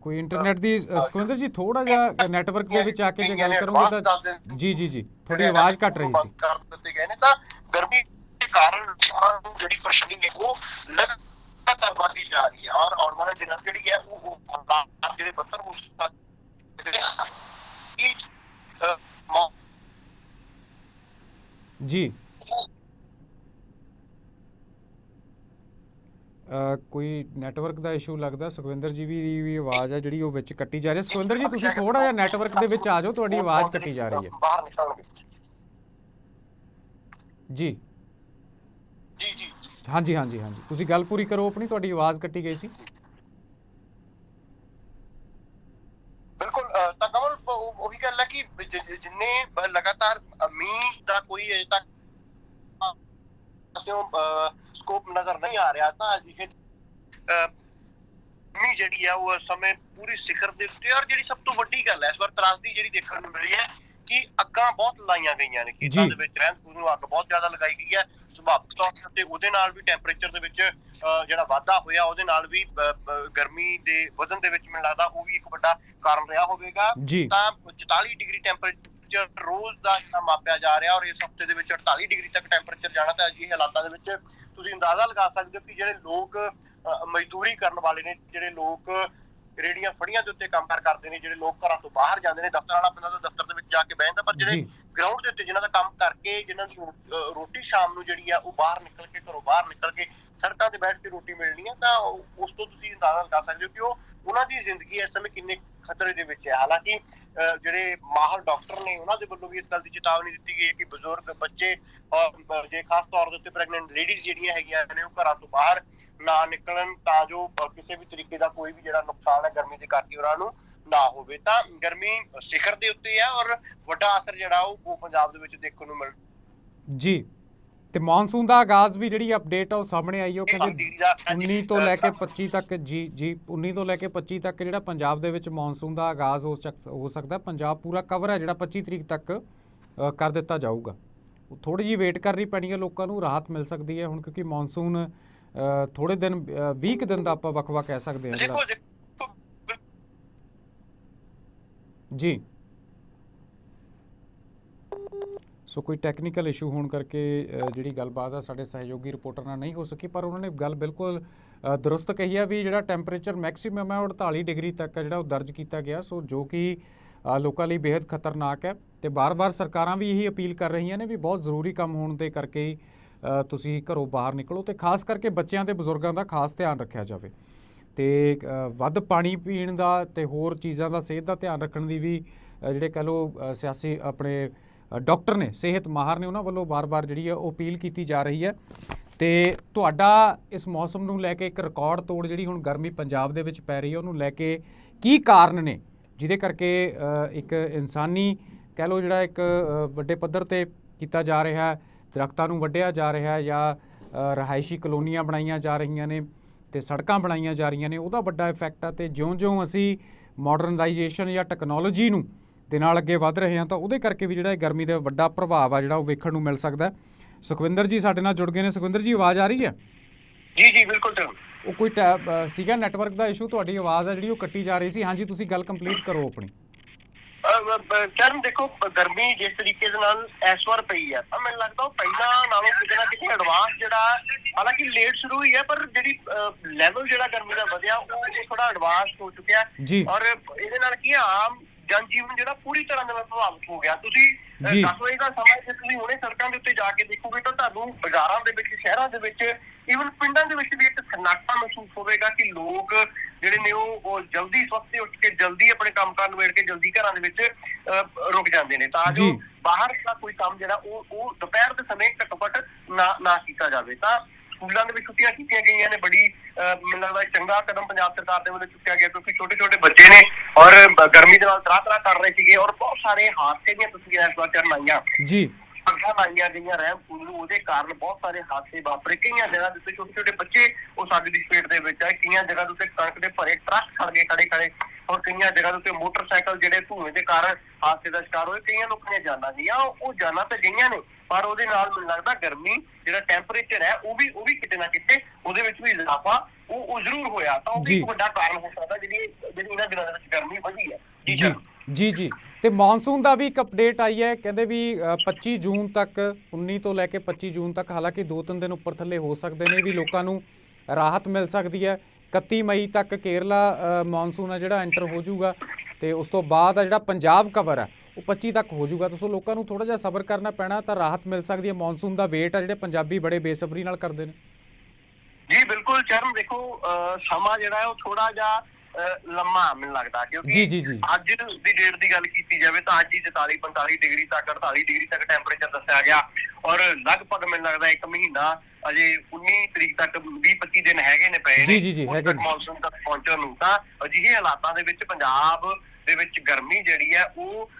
ਕੋਈ ਇੰਟਰਨੈਟ ਦੀ ਅ, ਸੁਖਵਿੰਦਰ ਜੀ ਥੋੜਾ ਜਿਹਾ ਨੈਟਵਰਕ ਦੇ ਵਿੱਚ ਆ ਕੇ ਜੇ ਗੱਲ ਕਰੋਗੇ ਤਾਂ ਜੀ ਜੀ ਜੀ ਤੁਹਾਡੀ ਆਵਾਜ਼ ਘਟ ਰਹੀ ਸੀ। ਕਰ ਦਿੱਤੇ ਗਏ ਨੇ ਤਾਂ ਗਰਮੀ ਦੇ ਕਾਰਨ ਜਿਹੜੀ ਪਰੇਸ਼ਾਨੀ ਹੈ ਉਹ ਲਗਾਤਾਰ ਵਧਦੀ ਜਾ ਰਹੀ ਹੈ। ਔਰ ਆਉਣ ਵਾਲੇ ਦਿਨਾਂ ਜਿਹੜੀ ਹੈ ਉਹ ਜਿਹੜੇ ਬੱਤਰ ਹੋ ਸਕਦੇ ਇਹ ਜੀ। ਕੋਈ ਨੈਟਵਰਕ ਦਾ ਇਸ਼ੂ ਲੱਗਦਾ? ਸੁਖਵਿੰਦਰ ਜੀ ਵੀ ਵੀ ਆਵਾਜ਼ ਹੈ ਜਿਹੜੀ ਉਹ ਵਿੱਚ ਕੱਟੀ ਜਾ ਰਹੀ ਹੈ। ਸੁਖਵਿੰਦਰ ਜੀ ਤੁਸੀਂ ਥੋੜਾ ਜਿਹਾ ਨੈਟਵਰਕ ਦੇ ਵਿੱਚ ਆ ਜਾਓ ਤੁਹਾਡੀ ਆਵਾਜ਼ ਕੱਟੀ ਜਾ ਰਹੀ ਹੈ। ਬਾਹਰ ਨਿਕਲਣਗੇ ਜੀ ਜੀ ਜੀ। ਹਾਂਜੀ ਹਾਂਜੀ ਹਾਂਜੀ। ਤੁਸੀਂ ਗੱਲ ਪੂਰੀ ਕਰੋ ਆਪਣੀ ਤੁਹਾਡੀ ਆਵਾਜ਼ ਕੱਟੀ ਗਈ ਸੀ ਬਿਲਕੁਲ ਅਹ ਤਾਂ ਕਮਲ ਉਹ- ਉਹੀ ਗੱਲ ਹੈ ਕਿ ਜਿ- ਜਿ- ਜਿੰਨੇ ਬ- ਲਗਾਤਾਰ ਅ, ਮੀਂਹ ਦਾ ਕੋਈ ਅਜੇ ਤੱਕ ਅਸਿਓ ਸਕੋਪ ਨਜ਼ਰ ਨਹੀਂ ਆ ਰਿਹਾ? ਤਾਂ ਅਜਿਹੇ ਮੀਂਹ ਜਿਹੜੀ ਆ ਉਹ ਸਮੇਂ ਪੂਰੀ ਸਿਖਰ ਦੇ ਉੱਤੇ ਔਰ ਜਿਹੜੀ ਸਭ ਤੋਂ ਵੱਡੀ ਗੱਲ ਹੈ ਇਸ ਵਾਰ ਤਰਾਸਦੀ ਜਿਹੜੀ ਦੇਖਣ ਨੂੰ ਮਿਲੀ ਹੈ ਕਿ ਅੱਗਾਂ ਬਹੁਤ ਲਾਈਆਂ ਗਈਆਂ ਨੇ ਖੇਤਾਂ। ਦੇ ਵਿੱਚ। ਖੂਨ ਨੂੰ ਅੱਗ ਬਹੁਤ ਜ਼ਿਆਦਾ ਲਗਾਈ ਗਈ ਹੈ ਸੁਭਾਵਿਕ ਤੌਰ ਤੇ ਉਹਦੇ ਨਾਲ ਵੀ ਟੈਂਪਰੇਚਰ ਦੇ ਵਿੱਚ ਜਿਹੜਾ ਵਾਧਾ ਹੋਇਆ ਉਹਦੇ ਨਾਲ ਵੀ ਗਰਮੀ ਦੇ ਵਜ਼ਨ ਦੇ ਵਿੱਚ ਮੈਨੂੰ ਲੱਗਦਾ ਉਹ ਵੀ ਇੱਕ ਵੱਡਾ ਕਾਰਨ ਰਿਹਾ ਹੋਵੇਗਾ। ਤਾਂ 44 ਡਿਗਰੀ ਟੈਂਪਰੇਚਰ ਰੋਜ਼ ਦਾ ਜਿਹੜਾ ਮਾਪਿਆ ਜਾ ਰਿਹਾ ਔਰ ਇਸ ਹਫ਼ਤੇ ਦੇ ਵਿੱਚ 48 ਡਿਗਰੀ ਤੱਕ ਟੈਂਪਰੇਚਰ ਜਾਣਾ ਤਾਂ ਅਜਿਹੇ ਹਾਲਾਤਾਂ ਦੇ ਵਿੱਚ ਤੁਸੀਂ ਅੰਦਾਜ਼ਾ ਲਗਾ ਸਕਦੇ ਹੋ ਕਿ ਜਿਹੜੇ ਲੋਕ ਮਜ਼ਦੂਰੀ ਕਰਨ ਵਾਲੇ ਨੇ ਜਿਹੜੇ ਲੋਕ ਰੇੜੀਆਂ ਫੜੀਆਂ ਦੇ ਉੱਤੇ ਕੰਮ ਕਾਰ ਕਰਦੇ ਨੇ ਜਿਹੜੇ ਲੋਕ ਘਰਾਂ ਤੋਂ ਬਾਹਰ ਜਾਂਦੇ ਨੇ ਦਫ਼ਤਰ ਵਾਲਾ ਬੰਦਾ ਤਾਂ ਦਫ਼ਤਰ ਦੇ ਵਿੱਚ ਜਾ ਕੇ ਬਹਿ ਜਾਂਦਾ ਪਰ ਜਿਹੜੇ ਗਰਾਊਂਡ ਦੇ ਉੱਤੇ ਜਿਨ੍ਹਾਂ ਦਾ ਕੰਮ ਕਰਕੇ ਜਿਨ੍ਹਾਂ ਅਹ ਰੋਟੀ ਸ਼ਾਮ ਨੂੰ ਜਿਹੜੀ ਆ ਉਹ ਬਾਹਰ ਨਿਕਲ ਕੇ ਘਰੋਂ ਬਾਹਰ ਨਿਕਲ ਕੇ ਸੜਕਾਂ ਤੇ ਬੈਠ ਕੇ ਰੋਟੀ ਮਿਲਣੀ ਆ ਤਾਂ ਉਸ ਤੋਂ ਤੁਸੀਂ ਅੰਦਾਜ਼ਾ ਲਗਾ ਸਕਦੇ ਹੋ ਕਿ ਉਹ ਉਹਨਾਂ ਦੀ ਜ਼ਿੰਦਗੀ ਇਸ ਸਮੇਂ ਕਿੰਨੇ ਖਤਰੇ ਦੇ ਵਿੱਚ ਹੈ। ਹਾਲਾਂਕਿ ਜਿਹੜੇ ਮਾਹਰ ਡਾਕਟਰ ਨੇ, ਉਹਨਾਂ ਦੇ ਵੱਲੋਂ ਵੀ ਇਸ ਗੱਲ ਦੀ ਚੇਤਾਵਨੀ ਦਿੱਤੀ ਗਈ ਹੈ ਕਿ ਬਜ਼ੁਰਗ, ਬੱਚੇ ਔਰ ਜੇ ਖਾਸ ਤੌਰ ਦੇ ਉੱਤੇ ਪ੍ਰੈਗਨੈਂਟ ਲੇਡੀਜ਼ ਜਿਹੜੀਆਂ ਹੈਗੀਆਂ ਨੇ, ਉਹ ਘਰਾਂ ਤੋਂ ਬਾਹਰ ਨਾ ਨਿਕਲਣ ਤਾਂ ਜੋ ਕਿਸੇ ਵੀ ਤਰੀਕੇ ਦਾ ਕੋਈ ਵੀ ਜਿਹੜਾ ਨੁਕਸਾਨ ਹੈ ਗਰਮੀ ਦੇ ਕਰਕੇ ਉਹਨਾਂ ਨੂੰ ਨਾ ਹੋਵੇ। ਤਾਂ ਗਰਮੀ ਸਿਖਰ ਦੇ ਉੱਤੇ ਹੈ ਔਰ ਵੱਡਾ ਅਸਰ ਜਿਹੜਾ ਉਹ ਉਹ ਪੰਜਾਬ ਦੇ ਵਿੱਚ ਦੇਖਣ ਨੂੰ ਮਿਲ ਜੀ। ਤੇ ਮੌਨਸੂਨ ਦਾ ਆਗਾਜ਼ ਵੀ ਜਿਹੜੀ ਅਪਡੇਟ ਆ ਉਹ ਸਾਹਮਣੇ ਆਈ ਉਹ ਕਹਿੰਦੇ ਡਿਗਰੀ ਦਾ ਹਾਂਜੀ, 19 ਤੋਂ ਲੈ ਕੇ ਅ, 25 ਤੱਕ ਜੀ ਜੀ 19 ਤੋਂ ਲੈ ਕੇ 25 ਤੱਕ ਜਿਹੜਾ ਪੰਜਾਬ ਦੇ ਵਿੱਚ ਮੌਨਸੂਨ ਦਾ ਆਗਾਜ਼ ਹੋ ਸਕ ਹੋ ਸਕਦਾ। ਪੰਜਾਬ ਪੂਰਾ ਕਵਰ ਹੈ ਜਿਹੜਾ 25 ਤਰੀਕ ਤੱਕ ਕਰ ਦਿੱਤਾ ਜਾਊਗਾ ਥੋੜੀ ਜਿਹੀ ਵੇਟ ਕਰਨੀ ਪੈਣੀ ਹੈ ਲੋਕਾਂ ਨੂੰ ਰਾਹਤ ਮਿਲ ਸਕਦੀ ਹੈ ਹੁਣ ਕਿਉਂਕਿ ਮੌਨਸੂਨ ਥੋੜੇ ਦਿਨ 20 ਕੁ ਦਿਨ ਦਾ ਆਪਾਂ ਵੱਖ-ਵੱਖ ਕਹਿ ਸਕਦੇ ਹਾਂ ਜੀ ਸੋ ਕੋਈ ਟੈਕਨੀਕਲ ਇਸ਼ੂ ਹੋਣ ਕਰਕੇ ਜਿਹੜੀ ਗੱਲਬਾਤ ਆ, ਸਾਡੇ ਸਹਿਯੋਗੀ ਰਿਪੋਰਟਰ ਨਾਲ ਨਹੀਂ ਹੋ ਸਕੀ, ਪਰ ਉਹਨਾਂ ਨੇ ਗੱਲ ਬਿਲਕੁਲ ਦਰੁਸਤ ਕਹੀ ਹੈ ਵੀ ਜਿਹੜਾ ਟੈਂਪਰੇਚਰ ਮੈਕਸਿਮਮ ਹੈ ਉਹ 48 ਡਿਗਰੀ ਤੱਕ ਹੈ ਜਿਹੜਾ ਉਹ ਦਰਜ ਕੀਤਾ ਗਿਆ। ਸੋ ਜੋ ਕਿ ਲੋਕਾਂ ਲਈ ਬੇहद ਖਤਰਨਾਕ ਹੈ ਤੇ ਬਾਰ-ਬਾਰ ਸਰਕਾਰਾਂ ਵੀ ਇਹੀ ਅਪੀਲ ਕਰ ਰਹੀਆਂ ਨੇ ਵੀ ਬਹੁਤ ਜ਼ਰੂਰੀ ਕੰਮ ਹੋਣ ਦੇ ਕਰਕੇ ਹੀ ਤੁਸੀਂ ਘਰੋਂ ਬਾਹਰ ਨਿਕਲੋ ਤੇ ਖਾਸ ਕਰਕੇ ਬੱਚਿਆਂ ਤੇ ਬਜ਼ੁਰਗਾਂ ਦਾ ਖਾਸ ਧਿਆਨ ਰੱਖਿਆ ਜਾਵੇ। ਤੇ ਵੱਧ ਪਾਣੀ ਪੀਣ ਦਾ ਤੇ ਹੋਰ ਚੀਜ਼ਾਂ ਦਾ ਸਿਹਤ ਦਾ ਧਿਆਨ ਰੱਖਣ ਦੀ ਵੀ ਜਿਹੜੇ ਕਹ ਲੋ ਸਿਆਸੀ ਆਪਣੇ ਡਾਕਟਰ ਨੇ ਸਿਹਤ ਮਾਹਰ ਨੇ ਉਹਨਾਂ ਵੱਲੋਂ ਬਾਰ-ਬਾਰ ਜਿਹੜੀ ਹੈ ਉਹ ਅਪੀਲ ਕੀਤੀ ਜਾ ਰਹੀ ਹੈ। ਤੇ ਤੁਹਾਡਾ ਇਸ ਮੌਸਮ ਨੂੰ ਲੈ ਕੇ ਇੱਕ ਰਿਕਾਰਡ ਤੋੜ ਜਿਹੜੀ ਹੁਣ ਗਰਮੀ ਪੰਜਾਬ ਦੇ ਵਿੱਚ ਪੈ ਰਹੀ ਹੈ ਉਹਨੂੰ ਲੈ ਕੇ ਕੀ ਕਾਰਨ ਨੇ? ਜਿਹਦੇ ਕਰਕੇ ਇੱਕ ਇਨਸਾਨੀ ਕਹਿ ਲਓ ਜਿਹੜਾ ਇੱਕ ਵੱਡੇ ਪੱਧਰ ਤੇ ਕੀਤਾ ਜਾ ਰਿਹਾ ਹੈ ਦਰਖਤਾਂ ਨੂੰ ਵੱਢਿਆ ਜਾ ਰਿਹਾ ਹੈ ਜਾਂ ਅ, ਰਹਾਇਸ਼ੀ ਕਲੋਨੀਆਂ ਬਣਾਈਆਂ ਜਾ ਰਹੀਆਂ ਨੇ ਤੇ ਸੜਕਾਂ ਬਣਾਈਆਂ ਜਾ ਰਹੀਆਂ ਨੇ ਉਹਦਾ ਵੱਡਾ ਇਫੈਕਟ ਆ ਤੇ ਜਿਉਂ-ਜਿਉਂ ਅਸੀਂ ਮਾਡਰਨਾਈਜੇਸ਼ਨ ਜਾਂ ਟੈਕਨੋਲੋਜੀ ਨੂੰ ਦੇ ਨਾਲ ਅੱਗੇ ਵਧ ਰਹੇ ਹਾਂ ਤਾਂ ਉਹਦੇ ਕਰਕੇ ਵੀ ਜਿਹੜਾ ਇਹ ਗਰਮੀ ਦਾ ਵੱਡਾ ਪ੍ਰਭਾਵ ਆ ਜਿਹੜਾ ਉਹ ਵੇਖਣ ਨੂੰ ਮਿਲ ਸਕਦਾ। ਸੁਖਵਿੰਦਰ ਜੀ ਸਾਡੇ ਨਾਲ ਜੁੜ ਗਏ ਨੇ। ਸੁਖਵਿੰਦਰ ਜੀ ਆਵਾਜ਼ ਆ ਰਹੀ ਹੈ? ਜੀ ਜੀ ਬਿਲਕੁਲ ਸਰ। ਉਹ ਕੋਈ ਸੀਗਾ ਨੈਟਵਰਕ ਦਾ ਇਸ਼ੂ ਤੁਹਾਡੀ ਆਵਾਜ਼ ਆ ਜਿਹੜੀ ਉਹ ਕੱਟੀ ਜਾ ਰਹੀ ਸੀ। ਹਾਂਜੀ ਤੁਸੀਂ ਗੱਲ ਕੰਪਲੀਟ ਕਰੋ ਆਪਣੀ। ਚਰਨ ਦੇਖੋ ਗਰਮੀ ਜਿਸ ਤਰੀਕੇ ਦੇ ਨਾਲ ਇਸ ਵਾਰ ਪਈ ਹੈ ਤਾਂ ਮੈਨੂੰ ਲੱਗਦਾ ਉਹ ਪਹਿਲਾਂ ਨਾਲੋਂ ਕਿਤੇ ਨਾ ਕਿਤੇ ਐਡਵਾਂਸ ਜਿਹੜਾ ਹਾਲਾਂਕਿ ਲੇਟ ਸ਼ੁਰੂ ਹੋਈ ਹੈ ਪਰ ਜਿਹੜੀ ਲੈਵਲ ਜਿਹੜਾ ਗਰਮੀ ਦਾ ਵਧਿਆ ਉਹ ਥੋੜਾ ਐਡਵਾਂਸ ਹੋ ਚੁੱਕਿਆ। ਔਰ ਇਹਦੇ ਨਾਲ ਕੀ ਆ, ਆਮ ਜਨ ਜੀਵਨ ਜਿਹੜਾ ਪੂਰੀ ਤਰ੍ਹਾਂ ਨਾਲ ਪ੍ਰਭਾਵਿਤ ਹੋ ਗਿਆ ਤੁਸੀਂ ਅ, ਜੀ। 10 ਵਜੇ ਦਾ ਸਮਾਂ ਜੇ ਤੁਸੀਂ ਹੁਣੇ ਸੜਕਾਂ ਦੇ ਉੱਤੇ ਜਾ ਕੇ ਦੇਖੋਗੇ ਤਾਂ ਤੁਹਾਨੂੰ ਬਾਜ਼ਾਰਾਂ ਦੇ ਵਿੱਚ ਸ਼ਹਿਰਾਂ ਦੇ ਵਿੱਚ ਈਵਨ ਪਿੰਡਾਂ ਦੇ ਵਿੱਚ ਵੀ ਇੱਕ ਸਨਾਟਾ ਮਹਿਸੂਸ ਹੋਵੇਗਾ ਕਿ ਲੋਕ ਜਿਹੜੇ ਨੇ ਉਹ ਜਲਦੀ ਸਵਖਤੇ ਉੱਠ ਕੇ ਜਲਦੀ ਆਪਣੇ ਕੰਮ ਕਾਰ ਨਿਬੇੜ ਕੇ ਜਲਦੀ ਘਰਾਂ ਦੇ ਵਿੱਚ ਰੁਕ ਜਾਂਦੇ ਨੇ ਤਾਂ ਜੋ ਜੀ। ਬਾਹਰ ਦਾ ਕੋਈ ਕੰਮ ਜਿਹੜਾ ਉਹ ਉਹ ਦੁਪਹਿਰ ਦੇ ਸਮੇਂ ਘੱਟੋ ਘੱਟ ਨਾ ਨਾ ਕੀਤਾ ਜਾਵੇ ਤਾਂ ਸਕੂਲਾਂ ਦੇ ਵਿੱਚ ਛੁੱਟੀਆਂ ਕੀਤੀਆਂ ਗਈਆਂ ਨੇ ਬੜੀ ਮੈਨੂੰ ਲੱਗਦਾ ਚੰਗਾ ਕਦਮ ਪੰਜਾਬ ਸਰਕਾਰ ਦੇ ਵੱਲੋਂ ਚੁੱਕਿਆ ਗਿਆ ਕਿਉਂਕਿ ਛੋਟੇ ਛੋਟੇ ਬੱਚੇ ਨੇ ਔਰ ਗਰਮੀ ਦੇ ਨਾਲ ਤਰਾ ਤਰਾ ਕਰ ਰਹੇ ਸੀਗੇ ਔਰ ਬਹੁਤ ਸਾਰੇ ਹਾਦਸੇ ਦੀਆਂ ਤਸਵੀਰਾਂ ਇਸ ਵਾਰ ਆਈਆਂ। ਜੀ। ਅੱਖਾਂ ਲਾਈਆਂ ਗਈਆਂ ਰਹਿਮ ਨੂੰ ਉਹਦੇ ਕਾਰਨ ਬਹੁਤ ਸਾਰੇ ਹਾਦਸੇ ਵਾਪਰੇ। ਕਈਆਂ ਜਗ੍ਹਾ ਦੇ ਉੱਤੇ ਛੋਟੇ ਛੋਟੇ ਬੱਚੇ ਉਹ ਸੱਗ ਦੀ ਸਪੀਡ ਦੇ ਵਿੱਚ ਆਏ ਕਈਆਂ ਜਗ੍ਹਾ ਦੇ ਉੱਤੇ ਕਣਕ ਦੇ ਭਰੇ ਟਰੱਕ ਖੜ ਗਏ ਖੜੇ ਖੜੇ ਔਰ ਕਈਆਂ ਜਗ੍ਹਾ ਦੇ ਉੱਤੇ ਮੋਟਰਸਾਈਕਲ ਜਿਹੜੇ ਧੂਏ ਦੇ ਕਾਰਨ ਹਾਦਸੇ ਦਾ ਸ਼ਿਕਾਰ ਹੋਏ ਕਈਆਂ ਲੋਕਾਂ ਦੀਆਂ ਜਾਨਾਂ ਗਈਆਂ। ਉਹ ਜਾਨਾਂ ਤਾਂ ਗਈਆਂ ਨੇ ਪਰ ਉਹਦੇ ਨਾਲ ਮੈਨੂੰ ਲੱਗਦਾ ਗਰਮੀ ਜਿਹੜਾ ਟੈਂਪਰੇਚਰ ਹੈ ਉਹ ਵੀ ਉਹ ਵੀ ਕਿਤੇ ਨਾ ਕਿਤੇ ਉਹਦੇ ਵਿੱਚ ਵੀ ਇਜ਼ਾਫਾ ਉਹ ਉਹ ਜ਼ਰੂਰ ਹੋਇਆ। ਤਾਂ ਉਹ ਵੀ ਜੀ। ਇੱਕ ਵੱਡਾ ਕਾਰਨ ਹੋ ਸਕਦਾ ਜਿਹੜੀ ਜਿਹੜੀ ਇਹਨਾਂ ਦਿਨਾਂ ਦੇ ਵਿੱਚ ਗਰਮੀ ਵਧੀ ਹੈ। ਜੀ ਸਰ। ਜੀ ਜੀ। ਤੇ ਮੌਨਸੂਨ ਦਾ ਵੀ ਇੱਕ ਅਪਡੇਟ ਆਈ ਹੈ। ਕਹਿੰਦੇ ਵੀ ਅ, 25 ਜੂਨ ਤੱਕ 19 ਤੋਂ ਲੈ ਕੇ 25 ਜੂਨ ਤੱਕ ਹਾਲਾਂਕਿ ਦੋ ਤਿੰਨ ਦਿਨ ਉੱਪਰ ਥੱਲੇ ਹੋ ਸਕਦੇ ਨੇ ਵੀ ਲੋਕਾਂ ਨੂੰ ਰਾਹਤ ਮਿਲ ਸਕਦੀ ਹੈ। 31 ਮਈ ਤੱਕ ਕੇਰਲਾ ਮੌਨਸੂਨ ਆ ਜਿਹੜਾ ਐਂਟਰ ਹੋ ਜਾਊਗਾ। ਤੇ ਉਸ ਤੋਂ ਬਾਅਦ ਆ ਜਿਹੜਾ ਪੰਜਾਬ ਕਵਰ ਹੈ ਉਹ 25 ਤੱਕ ਹੋ ਜਾਊਗਾ ਤਾਂ ਸੋ ਲੋਕਾਂ ਨੂੰ ਥੋੜਾ ਜਿਹਾ ਸਬਰ ਕਰਨਾ ਪੈਣਾ ਤਾਂ ਰਾਹਤ ਮਿਲ ਸਕਦੀ ਹੈ ਮੌਨਸੂਨ ਦਾ ਵੇਟ ਆ ਜਿਹੜੇ ਪੰਜਾਬੀ ਬੜੇ ਬੇਸਬਰੀ ਨਾਲ ਕਰਦੇ ਨੇ ਜੀ ਬਿਲਕੁਲ ਚਰਨ ਦੇਖੋ ਸਮਾਂ ਜਿਹੜਾ ਹੈ ਉਹ ਥੋੜਾ ਜਿਹਾ ਲੰਮਾ ਮੈਨੂੰ ਲੱਗਦਾ ਕਿਉਂਕਿ। ਅੱਜ ਦੀ ਡੇਟ ਦੀ ਗੱਲ ਕੀਤੀ ਜਾਵੇ ਤਾਂ ਅੱਜ ਹੀ 44 45 ਡਿਗਰੀ ਤੱਕ 48 ਡਿਗਰੀ ਤੱਕ ਟੈਂਪਰੇਚਰ ਦੱਸਿਆ ਗਿਆ ਔਰ ਲਗਭਗ ਮੈਨੂੰ ਲੱਗਦਾ ਇੱਕ ਮਹੀਨਾ ਅਜੇ 19 ਤਰੀਕ ਤੱਕ 20 25 ਦਿਨ ਹੈਗੇ ਨੇ ਪਏ ਨੇ ਜੀ, ਜੀ, ਹੈਗੇ। ਮੌਨਸੂਨ ਤੱਕ ਪਹੁੰਚਣ ਨੂੰ ਤਾਂ ਅਜਿਹੇ ਹਾਲਾਤਾਂ ਦੇ ਵਿੱਚ ਪੰਜਾਬ ਦੇ ਵਿੱਚ ਗਰਮੀ ਜਿਹੜੀ ਹੈ ਉਹ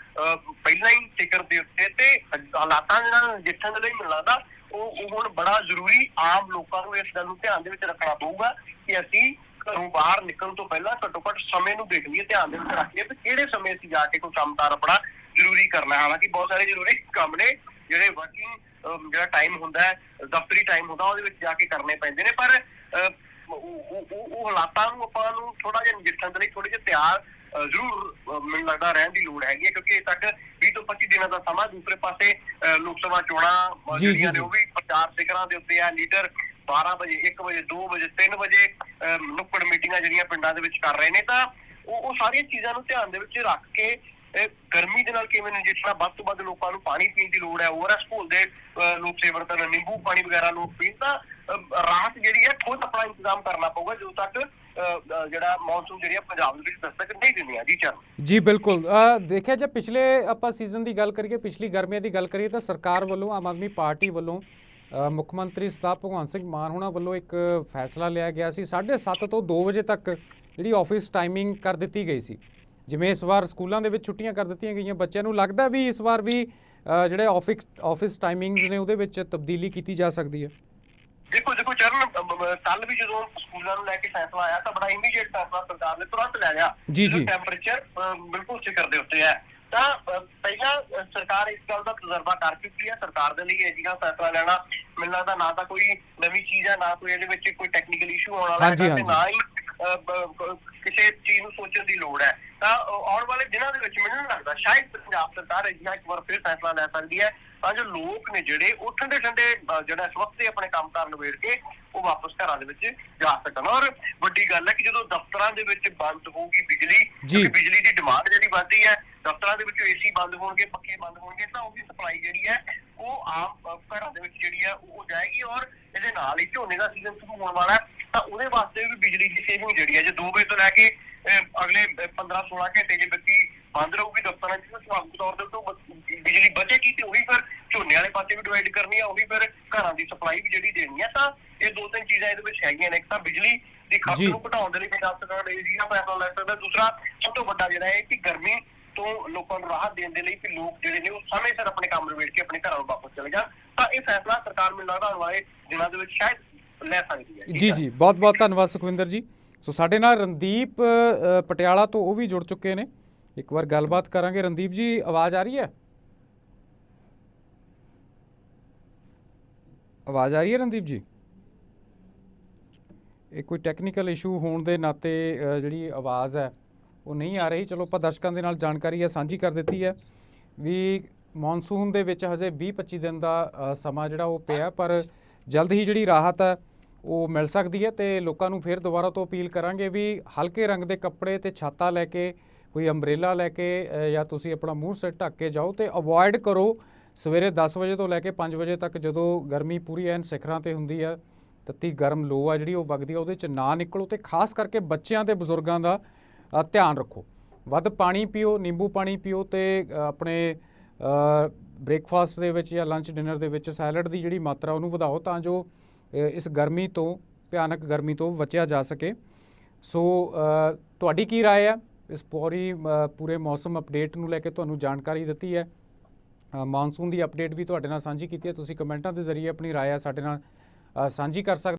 ਪਹਿਲਾਂ ਹੀ ਸਿਖਰ ਦੇ ਉੱਤੇ ਤੇ ਹਾਲਾਤਾਂ ਦੇ ਨਾਲ ਨਜਿੱਠਣ ਦੇ ਲਈ ਮੈਨੂੰ ਲੱਗਦਾ ਉਹ ਹੁਣ ਬੜਾ ਜ਼ਰੂਰੀ ਆਮ ਲੋਕਾਂ ਨੂੰ ਇਸ ਗੱਲ ਨੂੰ ਧਿਆਨ ਦੇ ਵਿੱਚ ਰੱਖਣਾ ਪਊਗਾ ਕਿ ਅਸੀਂ ਘਰੋਂ ਬਾਹਰ ਨਿਕਲਣ ਤੋਂ ਪਹਿਲਾਂ ਘੱਟੋ ਘੱਟ ਸਮੇਂ ਨੂੰ ਦੇਖ ਲਈਏ ਧਿਆਨ ਦੇ ਵਿੱਚ ਰੱਖ ਕਿ ਕਿਹੜੇ ਸਮੇਂ ਅਸੀਂ ਜਾ ਕੇ ਕੋਈ ਕੰਮਕਾਰ ਆਪਣਾ ਜ਼ਰੂਰੀ ਕਰਨਾ ਹਾਲਾਂਕਿ ਬਹੁਤ ਸਾਰੇ ਜ਼ਰੂਰੀ ਕੰਮ ਨੇ ਜਿਹੜੇ ਵਰਕਿੰਗ ਜਿਹੜਾ ਟਾਈਮ ਹੁੰਦਾ ਹੈ ਦਫ਼ਤਰੀ ਟਾਈਮ ਹੁੰਦਾ ਉਹਦੇ ਵਿੱਚ ਜਾ ਕੇ ਕਰਨੇ ਪੈਂਦੇ ਨੇ। ਪਰ ਅਹ, ਉਹ ਹਾਲਾਤਾਂ ਨੂੰ ਆਪਾਂ ਨੂੰ ਥੋੜਾ ਜਿਹਾ ਨਜਿੱਠਣ ਦੇ ਲਈ ਥੋੜੇ ਜਿਹਾ ਤਿਆਰ ਜ਼ਰੂਰ ਮੈਨੂੰ ਲੱਗਦਾ ਰਹਿਣ ਦੀ ਲੋੜ ਹੈਗੀ ਹੈ ਕਿਉਂਕਿ ਇਹ ਤੱਕ 20 ਤੋਂ 25 ਦਿਨਾਂ ਦਾ ਸਮਾਂ ਦੂਸਰੇ ਪਾਸੇ ਲੋਕ ਸਭਾ ਚੋਣਾਂ ਜਿਹੜੀਆਂ ਨੇ। ਉਹ ਵੀ ਪ੍ਰਚਾਰ ਸਿਖਰਾਂ ਦੇ ਉੱਤੇ ਆ ਲੀਡਰ 12 ਵਜੇ 1 ਵਜੇ 2 ਵਜੇ 3 ਵਜੇ ਨੁੱਕੜ ਮੀਟਿੰਗਾਂ ਜਿਹੜੀਆਂ ਪਿੰਡਾਂ ਦੇ ਵਿੱਚ ਕਰ ਰਹੇ ਨੇ ਤਾਂ ਉਹ ਉਹ ਸਾਰੀਆਂ ਚੀਜ਼ਾਂ ਨੂੰ ਧਿਆਨ ਦੇ ਵਿੱਚ ਰੱਖ ਕੇ ਗਰਮੀ ਦੇ ਨਾਲ ਕਿਵੇਂ ਨਜਿੱਠਣਾ ਵੱਧ ਤੋਂ ਵੱਧ ਲੋਕਾਂ ਨੂੰ ਪਾਣੀ ਪੀਣ ਦੀ ਲੋੜ ਹੈ ਓਆਰਐਸ ਘੋਲਦੇ ਲੋਕ ਸੇਵਨ ਕਰਨ ਨਿੰਬੂ ਪਾਣੀ ਵਗੈਰਾ ਲੋਕ ਪੀਣ ਤਾਂ ਰਾਹਤ ਜਿਹੜੀ ਹੈ ਖੁਦ ਆਪਣਾ ਇੰਤਜ਼ਾਮ ਕਰਨਾ ਪਊਗਾ ਜਦੋਂ ਤੱਕ ਜਿਹੜਾ ਮੌਨਸੂਨ ਜਿਹੜੀ ਪੰਜਾਬ ਦੇ ਵਿੱਚ ਦਸਤਕ ਨਹੀਂ ਦਿੰਦੀਆਂ ਜੀ ਚਰਨ ਜੀ, ਬਿਲਕੁਲ। ਦੇਖਿਆ ਜੇ ਪਿਛਲੇ ਆਪਾਂ ਸੀਜ਼ਨ ਦੀ ਗੱਲ ਕਰੀਏ, ਪਿਛਲੀ ਗਰਮੀਆਂ ਦੀ ਗੱਲ ਕਰੀਏ, ਤਾਂ ਸਰਕਾਰ ਵੱਲੋਂ ਆਮ ਆਦਮੀ ਪਾਰਟੀ ਵੱਲੋਂ ਮੁੱਖ ਮੰਤਰੀ ਸਰਦਾਰ ਭਗਵੰਤ ਸਿੰਘ ਮਾਨ ਹੋਣਾ ਵੱਲੋਂ ਇੱਕ ਫੈਸਲਾ ਲਿਆ ਗਿਆ ਸੀ। 7:30 ਤੋਂ 2 ਵਜੇ ਤੱਕ ਜਿਹੜੀ ਆਫਿਸ ਟਾਈਮਿੰਗ ਕਰ ਦਿੱਤੀ ਗਈ ਸੀ। ਜਿਵੇਂ ਇਸ ਵਾਰ ਸਕੂਲਾਂ ਦੇ ਵਿੱਚ ਛੁੱਟੀਆਂ ਕਰ ਦਿੱਤੀਆਂ ਗਈਆਂ, ਬੱਚਿਆਂ ਨੂੰ ਲੱਗਦਾ ਵੀ ਇਸ ਵਾਰ ਵੀ ਜਿਹੜੇ ਆਫਿਸ ਆਫਿਸ ਟਾਈਮਿੰਗਸ ਨੇ ਉਹਦੇ ਵਿੱਚ ਤਬਦੀਲੀ ਕੀਤੀ ਜਾ ਸਕਦੀ ਹੈ। ਦੇਖੋ ਦੇਖੋ ਚਰਨ ਕੱਲ ਵੀ ਜਦੋਂ ਸਕੂਲਾਂ ਨੂੰ ਲੈ ਕੇ ਫੈਸਲਾ ਆਇਆ ਤਾਂ ਬੜਾ ਇਮੀਡੀਏਟ ਫੈਸਲਾ ਸਰਕਾਰ ਨੇ ਤੁਰੰਤ ਲੈ ਲਿਆ। ਜੀ, ਜੀ। ਟੈਂਪਰੇਚਰ ਬਿਲਕੁਲ ਸਿਖਰ ਦੇ ਉੱਤੇ ਹੈ। ਤਾਂ ਪਹਿਲਾਂ ਸਰਕਾਰ ਇਸ ਗੱਲ ਦਾ ਤਜਰਬਾ ਕਰ ਚੁੱਕੀ ਹੈ। ਸਰਕਾਰ ਦੇ ਲਈ ਇਹ ਜਿਹਾ ਫੈਸਲਾ ਲੈਣਾ ਮੈਨੂੰ ਲੱਗਦਾ ਨਾ ਤਾਂ ਕੋਈ ਨਵੀਂ ਚੀਜ਼ ਹੈ ਨਾ ਕੋਈ ਇਹਦੇ ਵਿੱਚ ਕੋਈ ਟੈਕਨੀਕਲ ਇਸ਼ੂ ਆਉਣ ਵਾਲਾ ਹੈਗਾ ਤੇ। ਨਾ ਹੀ ਕਿਸੇ ਚੀਜ਼ ਨੂੰ ਸੋਚਣ ਦੀ ਲੋੜ ਹੈ। ਤਾਂ ਆਉਣ ਵਾਲੇ ਦਿਨਾਂ ਦੇ ਵਿੱਚ ਮੈਨੂੰ ਲੱਗਦਾ ਸ਼ਾਇਦ ਪੰਜਾਬ ਸਰਕਾਰ ਅਜਿਹਾ ਇੱਕ ਵਾਰ ਫਿਰ ਫੈਸਲਾ ਲੈ ਸਕਦੀ ਹੈ। ਤਾਂ ਜੋ ਲੋਕ ਨੇ ਜਿਹੜੇ ਉਹ ਠੰਡੇ ਠੰਡੇ ਜਿਹੜਾ ਇਸ ਵਕਤ ਤੇ ਆਪਣੇ ਕੰਮ ਕਾਰ ਨਿਬੇੜ ਕੇ ਉਹ ਵਾਪਸ ਘਰਾਂ ਦੇ ਵਿੱਚ ਜਾ ਸਕਣ ਔਰ ਵੱਡੀ ਗੱਲ ਹੈ ਕਿ ਜਦੋਂ ਦਫ਼ਤਰਾਂ ਦੇ ਵਿੱਚ ਬੰਦ ਹੋਊਗੀ ਬਿਜਲੀ। ਕਿਉਂਕਿ ਬਿਜਲੀ ਦੀ ਡਿਮਾਂਡ ਜਿਹੜੀ ਵੱਧਦੀ ਹੈ ਦਫ਼ਤਰਾਂ ਦੇ ਵਿੱਚ ਏਸੀ ਬੰਦ ਹੋਣਗੇ ਪੱਖੇ ਬੰਦ ਹੋਣਗੇ ਤਾਂ ਉਹਦੀ ਸਪਲਾਈ ਜਿਹੜੀ ਹੈ ਉਹ ਆਮ ਘਰਾਂ ਦੇ ਵਿੱਚ ਜਿਹੜੀ ਹੈ ਉਹ ਜਾਏਗੀ ਔਰ ਇਹਦੇ ਨਾਲ ਹੀ ਝੋਨੇ ਦਾ ਸੀਜ਼ਨ ਸ਼ੁਰੂ ਹੋਣ ਵਾਲਾ ਹੈ ਤਾਂ ਉਹਦੇ ਵਾਸਤੇ ਵੀ ਬਿਜਲੀ ਦੀ ਸੇਵਿੰਗ ਜਿਹੜੀ ਹੈ ਜੇ 2 ਵਜੇ ਤੋਂ ਲੈ ਕੇ ਅਗਲੇ 15 16 ਘੰਟੇ ਜੇ ਬੱਤੀ ਬੰਦ ਰਹੂਗੀ ਦਫ਼ਤਰਾਂ 'ਚ ਸੁਭਾਵਿਕ ਤੌਰ ਤੇ ਤੋਂ ਬਿਜਲੀ ਬਚੇਗੀ ਤੇ ਉਹੀ ਫਿਰ ਝੋਨੇ ਵਾਲੇ ਪਾਸੇ ਵੀ ਡਿਵਾਈਡ ਕਰਨੀ ਆ ਉਹੀ ਫਿਰ ਘਰਾਂ ਦੀ ਸਪਲਾਈ ਵੀ ਜਿਹੜੀ ਦੇਣੀ ਆ ਤਾਂ ਇਹ ਦੋ ਤਿੰਨ ਚੀਜ਼ਾਂ ਇਹਦੇ ਵਿੱਚ ਹੈਗੀਆਂ ਨੇ। ਇੱਕ ਤਾਂ ਬਿਜਲੀ ਦੀ ਖਪਤ। ਨੂੰ ਘਟਾਉਣ ਦੇ ਲਈ ਪੰਜਾਬ ਸਰਕਾਰ ਨੇ ਇਹਦਾ ਫੈਸਲਾ ਲੈ ਸਕਦਾ। ਦੂਸਰਾ ਸਭ ਤੋਂ ਵੱਡਾ ਜਿਹੜਾ ਹੈ ਕਿ ਗਰਮੀ ਤੋਂ ਲੋਕਾਂ ਨੂੰ ਰਾਹਤ ਦੇਣ ਦੇ ਲਈ ਕਿ ਲੋਕ ਜਿਹੜੇ ਨੇ ਉਹ ਸਮੇਂ ਸਿਰ ਆਪਣੇ ਕੰਮ ਨਿਬੇੜ ਕੇ ਆਪਣੇ ਘਰਾਂ ਨੂੰ ਵਾਪਸ ਚਲੇ ਜਾਣ। ਤਾਂ ਇਹ ਫੈਸਲਾ ਸਰਕਾਰ ਮੈਨੂੰ ਲੱਗਦਾ ਆਉਣ ਵਾਲੇ ਦਿਨਾਂ ਦੇ ਵਿੱਚ ਸ਼ਾਇਦ ਲੈ ਸਕਦੀ ਹੈ। ਜੀ। ਜੀ। ਬਹੁਤ ਬਹੁਤ ਧੰਨਵਾਦ ਸੁਖਵਿੰਦਰ ਜੀ। ਸੋ ਸਾਡੇ ਨਾਲ ਰਣਦੀਪ ਪਟਿਆਲਾ ਤੋਂ ਉਹ ਵੀ ਜੁੜ ਚੁੱਕੇ ਨੇ। ਇੱਕ ਵਾਰ ਗੱਲਬਾਤ ਕਰਾਂਗੇ। ਰਣਦੀਪ ਜੀ, ਆਵਾਜ਼ ਆ ਰਹੀ ਹੈ? ਆਵਾਜ਼ ਆ ਰਹੀ ਹੈ ਰਣਦੀਪ ਜੀ? ਇਹ ਕੋਈ ਟੈਕਨੀਕਲ ਇਸ਼ੂ ਹੋਣ ਦੇ ਨਾਤੇ ਜਿਹੜੀ ਆਵਾਜ਼ ਹੈ, ਉਹ ਨਹੀਂ ਆ ਰਹੀ। ਚਲੋ, ਆਪਾਂ ਦਰਸ਼ਕਾਂ ਦੇ ਨਾਲ ਜਾਣਕਾਰੀ ਹੈ ਸਾਂਝੀ ਕਰ ਦਿੱਤੀ ਹੈ ਵੀ ਮੌਨਸੂਨ ਦੇ ਵਿੱਚ ਹਜੇ 20-25 ਦਿਨ ਦਾ ਸਮਾਂ ਜਿਹੜਾ ਉਹ ਪਿਆ ਪਰ ਜਲਦ ਹੀ ਜਿਹੜੀ ਰਾਹਤ ਹੈ, ਉਹ ਮਿਲ ਸਕਦੀ ਹੈ ਤੇ ਲੋਕਾਂ ਨੂੰ ਫਿਰ ਦੁਬਾਰਾ ਤੋਂ ਅਪੀਲ ਕਰਾਂਗੇ ਵੀ ਹਲਕੇ ਰੰਗ ਦੇ ਕੱਪੜੇ ਤੇ ਛਾਤਾ ਲੈ ਕੇ ਕੋਈ ਅੰਬ੍ਰੇਲਾ ਲੈ ਕੇ ਅ, ਜਾਂ ਤੁਸੀਂ ਆਪਣਾ ਮੂੰਹ ਸਿਰ ਢੱਕ ਕੇ ਜਾਓ ਤੇ ਅਵੋਇਡ ਕਰੋ ਸਵੇਰੇ 10 ਵਜੇ ਤੋਂ ਲੈ ਕੇ 5 ਵਜੇ ਤੱਕ ਜਦੋਂ ਗਰਮੀ ਪੂਰੀ ਐਨ ਸਿਖਰਾਂ ਤੇ ਹੁੰਦੀ ਹੈ ਤੱਤੀ ਗਰਮ ਲੋ ਆ ਜਿਹੜੀ ਉਹ ਵਗਦੀ ਆ ਉਹਦੇ ਚ ਨਾ ਨਿਕਲੋ ਤੇ ਖਾਸ ਕਰਕੇ ਬੱਚਿਆਂ ਤੇ ਬਜ਼ੁਰਗਾਂ ਦਾ ਅ, ਧਿਆਨ ਰੱਖੋ ਵੱਧ ਪਾਣੀ ਪੀਓ ਨਿੰਬੂ ਪਾਣੀ ਪੀਓ ਤੇ ਅ, ਆਪਣੇ ਬ੍ਰੇਕਫਾਸਟ ਦੇ ਵਿੱਚ ਜਾਂ ਲੰਚ ਡਿਨਰ ਦੇ ਵਿੱਚ ਸੈਲਡ ਦੀ ਜਿਹੜੀ ਮਾਤਰਾ ਉਹਨੂੰ ਵਧਾਓ ਤਾਂ ਜੋ ਅ, ਇਸ ਗਰਮੀ ਤੋਂ ਭਿਆਨਕ ਗਰਮੀ ਤੋਂ ਬਚਿਆ ਜਾ ਸਕੇ ਸੋ ਅ, ਤੁਹਾਡੀ ਕੀ رائے ਹੈ ਇਸ ਪੂਰੀ ਅ, ਪੂਰੇ ਮੌਸਮ ਅਪਡੇਟ ਨੂੰ ਲੈ ਕੇ ਤੁਹਾਨੂੰ ਜਾਣਕਾਰੀ ਦਿੱਤੀ ਹੈ ਅ, ਮਾਨਸੂਨ ਦੀ ਅਪਡੇਟ ਵੀ ਤੁਹਾਡੇ ਨਾਲ ਸਾਂਝੀ ਕੀਤੀ ਹੈ ਤੁਸੀਂ ਕਮੈਂਟਾਂ ਦੇ ਜ਼ਰੀਏ ਆਪਣੀ رائے ਆ ਸਾਡੇ ਨਾਲ ਅ, ਸਾਂਝੀ ਕਰ ਸਕਦੇ